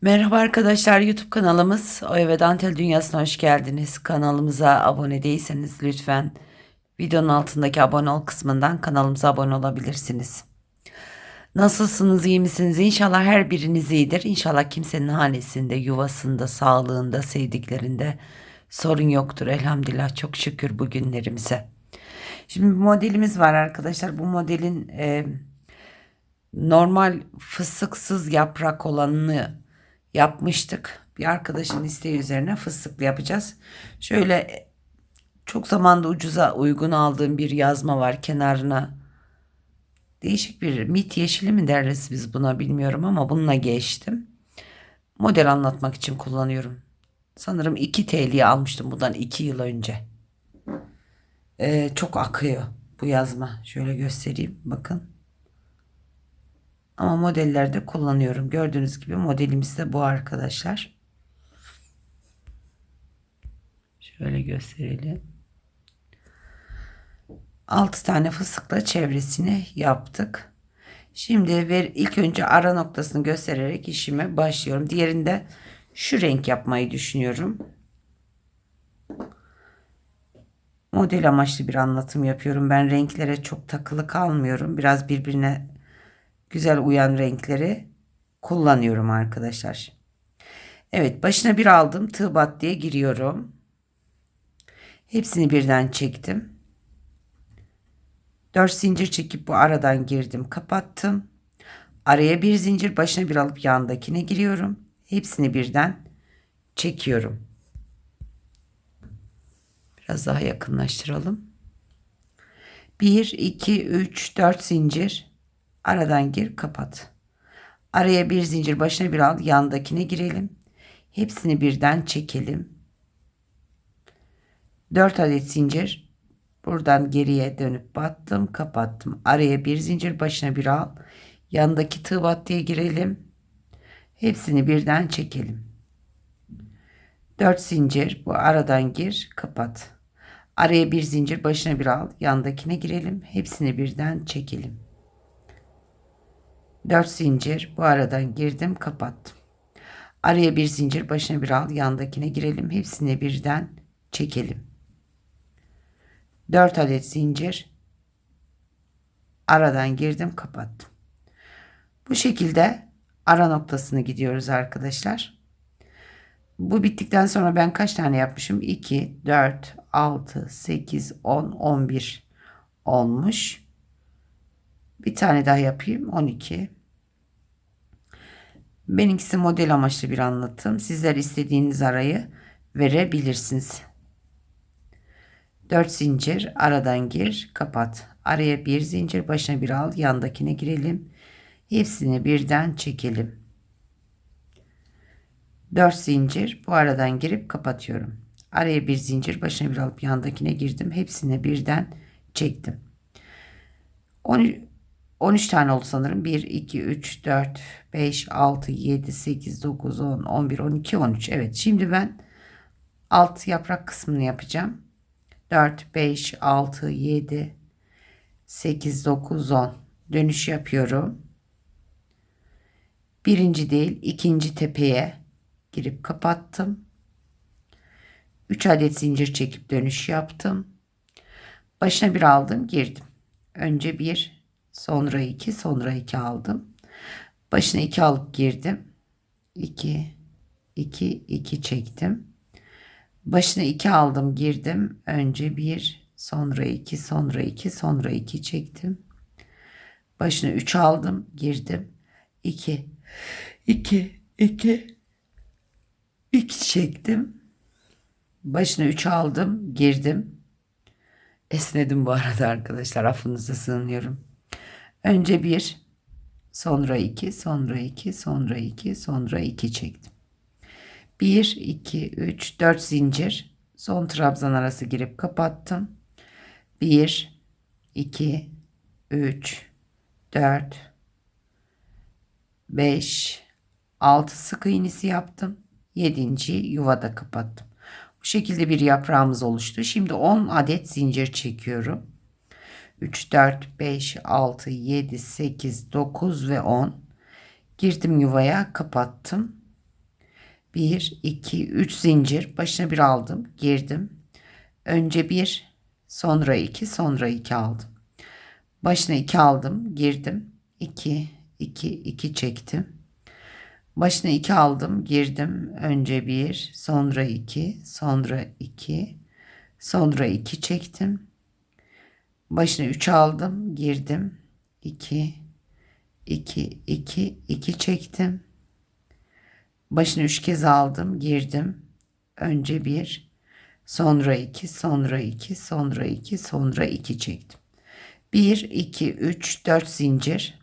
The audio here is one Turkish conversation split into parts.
Merhaba arkadaşlar YouTube kanalımız Oya ve Dantel Dünyası'na hoş geldiniz. Kanalımıza abone değilseniz lütfen videonun altındaki abone ol kısmından kanalımıza abone olabilirsiniz. Nasılsınız iyi misiniz? İnşallah her biriniz iyidir. İnşallah kimsenin hanesinde, yuvasında, sağlığında, sevdiklerinde sorun yoktur. Elhamdülillah çok şükür bu günlerimize. Şimdi bir modelimiz var arkadaşlar. Bu modelin e, normal fıstıksız yaprak olanını yapmıştık. Bir arkadaşın isteği üzerine fıstıklı yapacağız. Şöyle çok zamanda ucuza uygun aldığım bir yazma var kenarına. Değişik bir mit yeşili mi deriz biz buna bilmiyorum ama bununla geçtim. Model anlatmak için kullanıyorum. Sanırım 2 TL'ye almıştım bundan 2 yıl önce. Ee, çok akıyor bu yazma. Şöyle göstereyim bakın. Ama modellerde kullanıyorum. Gördüğünüz gibi modelimiz de bu arkadaşlar. Şöyle gösterelim. 6 tane fıstıkla çevresini yaptık. Şimdi ver, ilk önce ara noktasını göstererek işime başlıyorum. Diğerinde şu renk yapmayı düşünüyorum. Model amaçlı bir anlatım yapıyorum. Ben renklere çok takılı kalmıyorum. Biraz birbirine güzel uyan renkleri kullanıyorum arkadaşlar. Evet başına bir aldım. Tığ bat diye giriyorum. Hepsini birden çektim. 4 zincir çekip bu aradan girdim. Kapattım. Araya bir zincir başına bir alıp yandakine giriyorum. Hepsini birden çekiyorum. Biraz daha yakınlaştıralım. 1, 2, 3, 4 zincir Aradan gir kapat. Araya bir zincir başına bir al yandakine girelim. Hepsini birden çekelim. 4 adet zincir. Buradan geriye dönüp battım kapattım. Araya bir zincir başına bir al. Yandaki tığ battıya girelim. Hepsini birden çekelim. 4 zincir bu aradan gir kapat. Araya bir zincir başına bir al. Yandakine girelim. Hepsini birden çekelim. 4 zincir bu aradan girdim kapattım. Araya bir zincir başına bir al yandakine girelim. Hepsini birden çekelim. 4 adet zincir aradan girdim kapattım. Bu şekilde ara noktasını gidiyoruz arkadaşlar. Bu bittikten sonra ben kaç tane yapmışım? 2, 4, 6, 8, 10, 11 olmuş. Bir tane daha yapayım. 12. Benimkisi model amaçlı bir anlatım. Sizler istediğiniz arayı verebilirsiniz. 4 zincir aradan gir kapat. Araya bir zincir başına bir al yandakine girelim. Hepsini birden çekelim. 4 zincir bu aradan girip kapatıyorum. Araya bir zincir başına bir alıp yandakine girdim. Hepsini birden çektim. 13 tane oldu sanırım. 1, 2, 3, 4, 5, 6, 7, 8, 9, 10, 11, 12, 13. Evet şimdi ben alt yaprak kısmını yapacağım. 4, 5, 6, 7, 8, 9, 10. Dönüş yapıyorum. Birinci değil ikinci tepeye girip kapattım. 3 adet zincir çekip dönüş yaptım. Başına bir aldım girdim. Önce bir Sonra 2, sonra 2 aldım. Başına 2 alıp girdim. 2, 2, 2 çektim. Başına 2 aldım, girdim. Önce 1, sonra 2, sonra 2, sonra 2 çektim. Başına 3 aldım, girdim. 2, 2, 2, 2 çektim. Başına 3 aldım, girdim. Esnedim bu arada arkadaşlar. Affınıza sığınıyorum. Önce bir, sonra iki, sonra iki, sonra iki, sonra iki çektim. Bir, iki, üç, dört zincir. Son trabzan arası girip kapattım. Bir, iki, üç, dört, beş, altı sık iğnesi yaptım. Yedinci yuvada kapattım. Bu şekilde bir yaprağımız oluştu. Şimdi 10 adet zincir çekiyorum. 3, 4, 5, 6, 7, 8, 9 ve 10. Girdim yuvaya kapattım. 1, 2, 3 zincir. Başına bir aldım. Girdim. Önce bir, sonra iki, sonra iki aldım. Başına iki aldım. Girdim. 2, 2, 2 çektim. Başına 2 aldım, girdim. Önce 1, sonra 2, sonra 2, sonra 2 çektim. Başına 3 aldım, girdim. 2, 2, 2, 2 çektim. Başına 3 kez aldım, girdim. Önce 1, sonra 2, sonra 2, sonra 2, sonra 2 çektim. 1, 2, 3, 4 zincir.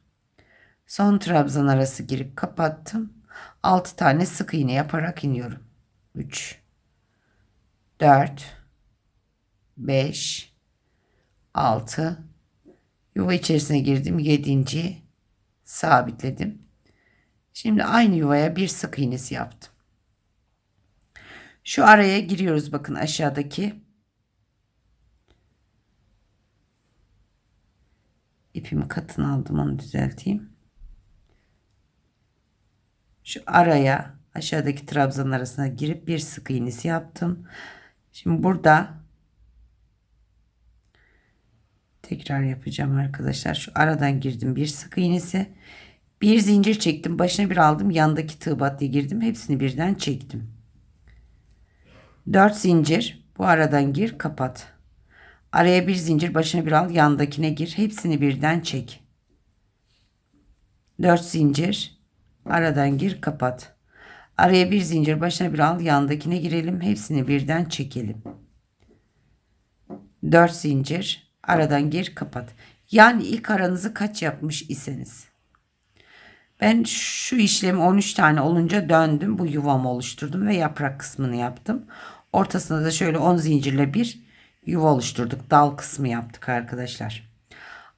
Son trabzan arası girip kapattım. 6 tane sık iğne yaparak iniyorum. 3 4 5 6 yuva içerisine girdim. 7. sabitledim. Şimdi aynı yuvaya bir sık iğnesi yaptım. Şu araya giriyoruz bakın aşağıdaki ipimi katını aldım onu düzelteyim. Şu araya aşağıdaki trabzan arasına girip bir sık iğnesi yaptım. Şimdi burada tekrar yapacağım arkadaşlar. Şu aradan girdim bir sık iğnesi. Bir zincir çektim. Başına bir aldım. Yandaki tığ battıya girdim. Hepsini birden çektim. 4 zincir. Bu aradan gir kapat. Araya bir zincir başına bir al. Yandakine gir. Hepsini birden çek. 4 zincir. Aradan gir kapat. Araya bir zincir başına bir al yandakine girelim. Hepsini birden çekelim. 4 zincir aradan gir kapat. Yani ilk aranızı kaç yapmış iseniz. Ben şu işlemi 13 tane olunca döndüm. Bu yuvamı oluşturdum ve yaprak kısmını yaptım. Ortasında da şöyle 10 zincirle bir yuva oluşturduk. Dal kısmı yaptık arkadaşlar.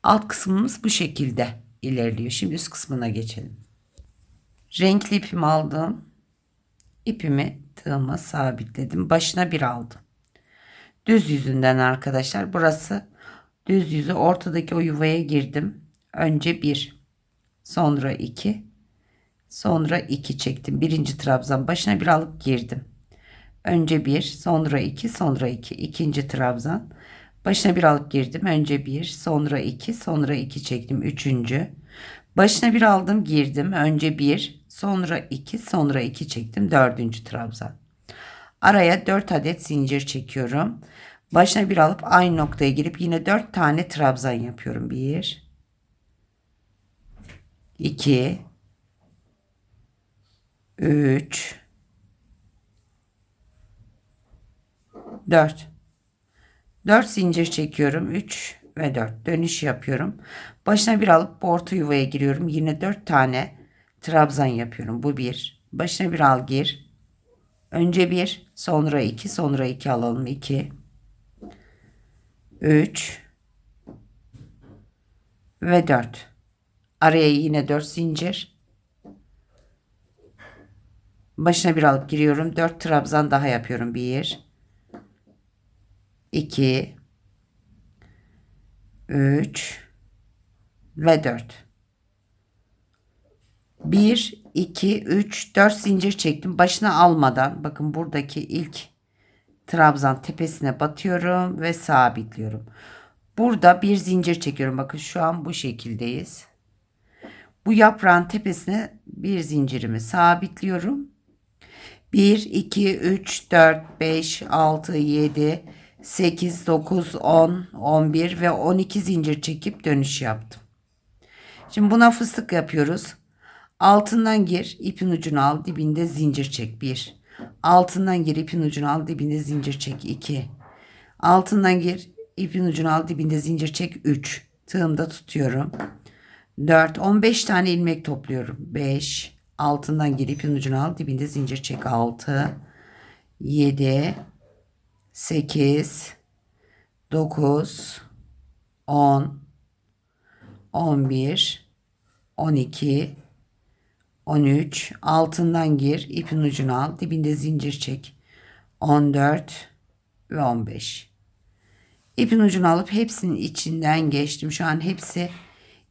Alt kısmımız bu şekilde ilerliyor. Şimdi üst kısmına geçelim. Renkli ipimi aldım. İpimi tığıma sabitledim. Başına bir aldım. Düz yüzünden arkadaşlar. Burası düz yüzü. Ortadaki o yuvaya girdim. Önce bir. Sonra iki. Sonra iki çektim. Birinci trabzan başına bir alıp girdim. Önce bir. Sonra iki. Sonra iki. İkinci trabzan. Başına bir alıp girdim. Önce bir. Sonra iki. Sonra iki çektim. Üçüncü. Başına bir aldım girdim. Önce bir, sonra iki, sonra iki çektim. Dördüncü trabzan. Araya dört adet zincir çekiyorum. Başına bir alıp aynı noktaya girip yine dört tane trabzan yapıyorum. Bir, iki, üç, dört. Dört zincir çekiyorum. Üç, ve 4 dönüş yapıyorum. Başına bir alıp orta yuvaya giriyorum. Yine 4 tane trabzan yapıyorum. Bu bir. Başına bir al gir. Önce bir, sonra iki, sonra iki alalım. 2 3 ve 4. Araya yine 4 zincir. Başına bir alıp giriyorum. 4 trabzan daha yapıyorum. 1 2 3 ve 4. 1 2 3 4 zincir çektim. Başına almadan bakın buradaki ilk trabzan tepesine batıyorum ve sabitliyorum. Burada bir zincir çekiyorum. Bakın şu an bu şekildeyiz. Bu yaprağın tepesine bir zincirimi sabitliyorum. 1 2 3 4 5 6 7 8, 9, 10, 11 ve 12 zincir çekip dönüş yaptım. Şimdi buna fıstık yapıyoruz. Altından gir, ipin ucunu al, dibinde zincir çek 1. Altından gir, ipin ucunu al, dibinde zincir çek 2. Altından gir, ipin ucunu al, dibinde zincir çek 3. Tığımda tutuyorum. 4, 15 tane ilmek topluyorum. 5, altından gir, ipin ucunu al, dibinde zincir çek 6, 7, 8 9 10 11 12 13 altından gir ipin ucunu al dibinde zincir çek. 14 ve 15 ipin ucunu alıp hepsinin içinden geçtim. Şu an hepsi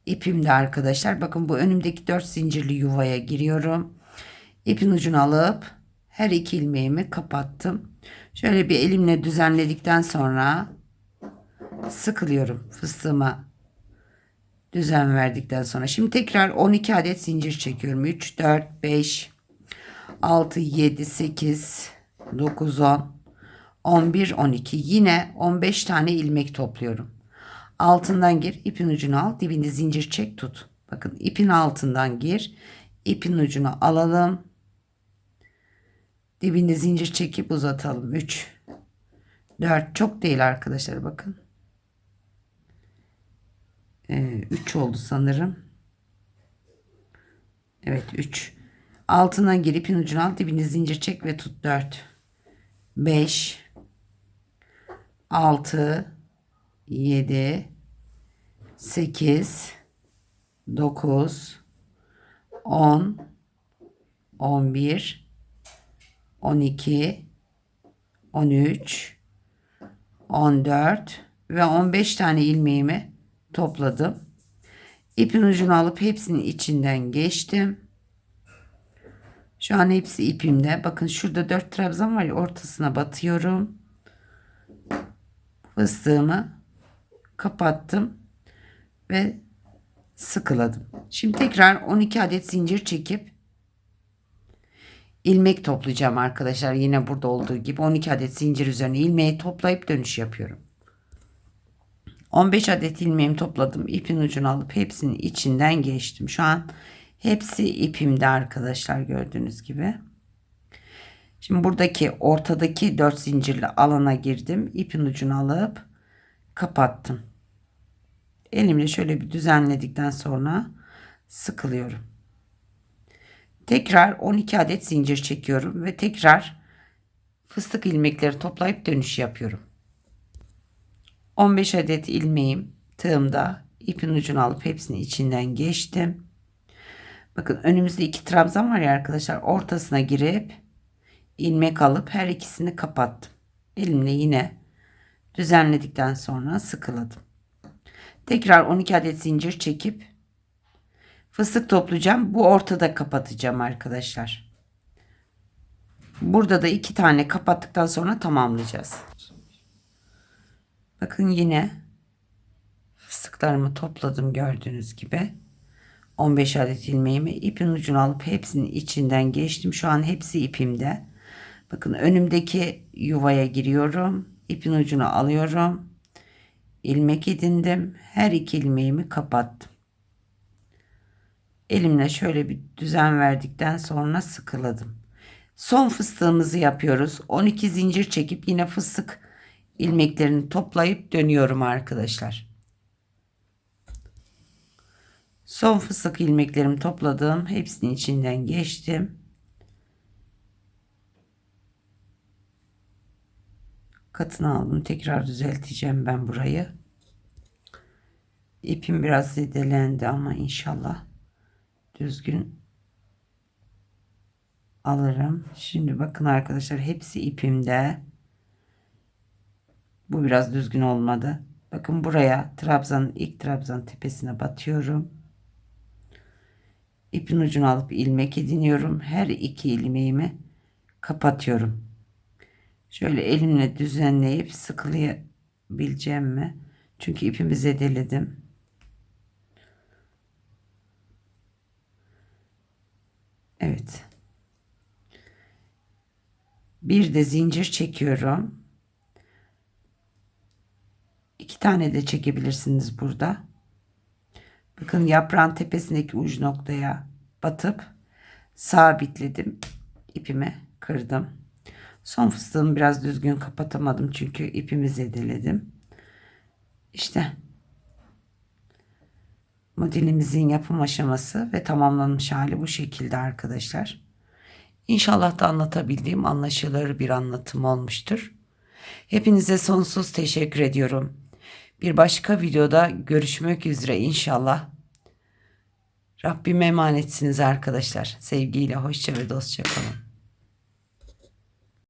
ipimde arkadaşlar. Bakın bu önümdeki 4 zincirli yuvaya giriyorum. İpin ucunu alıp Her iki ilmeğimi kapattım. Şöyle bir elimle düzenledikten sonra sıkılıyorum fıstığıma düzen verdikten sonra. Şimdi tekrar 12 adet zincir çekiyorum. 3, 4, 5, 6, 7, 8, 9, 10, 11, 12. Yine 15 tane ilmek topluyorum. Altından gir, ipin ucunu al, dibinde zincir çek, tut. Bakın ipin altından gir, ipin ucunu alalım. Dibinde zincir çekip uzatalım. 3, 4 çok değil arkadaşlar bakın. 3 oldu sanırım. Evet 3. Altından gir ipin ucunu al dibinde zincir çek ve tut. 4. 5 6 7 8 9 10 11 12 13 14 ve 15 tane ilmeğimi topladım. İpin ucunu alıp hepsinin içinden geçtim. Şu an hepsi ipimde. Bakın şurada 4 trabzan var ya ortasına batıyorum. Fıstığımı kapattım ve sıkıladım. Şimdi tekrar 12 adet zincir çekip ilmek toplayacağım arkadaşlar. Yine burada olduğu gibi 12 adet zincir üzerine ilmeği toplayıp dönüş yapıyorum. 15 adet ilmeğimi topladım. İpin ucunu alıp hepsinin içinden geçtim. Şu an hepsi ipimde arkadaşlar gördüğünüz gibi. Şimdi buradaki ortadaki 4 zincirli alana girdim. İpin ucunu alıp kapattım. Elimle şöyle bir düzenledikten sonra sıkılıyorum. Tekrar 12 adet zincir çekiyorum ve tekrar fıstık ilmekleri toplayıp dönüş yapıyorum. 15 adet ilmeğim tığımda ipin ucunu alıp hepsini içinden geçtim. Bakın önümüzde iki trabzan var ya arkadaşlar ortasına girip ilmek alıp her ikisini kapattım. Elimle yine düzenledikten sonra sıkıladım. Tekrar 12 adet zincir çekip fıstık toplayacağım. Bu ortada kapatacağım arkadaşlar. Burada da iki tane kapattıktan sonra tamamlayacağız. Bakın yine fıstıklarımı topladım gördüğünüz gibi. 15 adet ilmeğimi ipin ucunu alıp hepsinin içinden geçtim. Şu an hepsi ipimde. Bakın önümdeki yuvaya giriyorum. İpin ucunu alıyorum. ilmek edindim. Her iki ilmeğimi kapattım. Elimle şöyle bir düzen verdikten sonra sıkıladım. Son fıstığımızı yapıyoruz. 12 zincir çekip yine fıstık ilmeklerini toplayıp dönüyorum arkadaşlar. Son fıstık ilmeklerimi topladım. Hepsinin içinden geçtim. Katını aldım. Tekrar düzelteceğim ben burayı. İpim biraz zedelendi ama inşallah düzgün alırım. Şimdi bakın arkadaşlar hepsi ipimde. Bu biraz düzgün olmadı. Bakın buraya trabzanın ilk trabzan tepesine batıyorum. İpin ucunu alıp ilmek ediniyorum. Her iki ilmeğimi kapatıyorum. Şöyle elimle düzenleyip sıkılayabileceğim mi? Çünkü ipimi zedeledim. Evet. Bir de zincir çekiyorum. İki tane de çekebilirsiniz burada. Bakın yaprağın tepesindeki uç noktaya batıp sabitledim. ipimi kırdım. Son fıstığımı biraz düzgün kapatamadım çünkü ipimi zedeledim. İşte modelimizin yapım aşaması ve tamamlanmış hali bu şekilde arkadaşlar. İnşallah da anlatabildiğim anlaşılır bir anlatım olmuştur. Hepinize sonsuz teşekkür ediyorum. Bir başka videoda görüşmek üzere inşallah. Rabbime emanetsiniz arkadaşlar. Sevgiyle hoşça ve dostça kalın.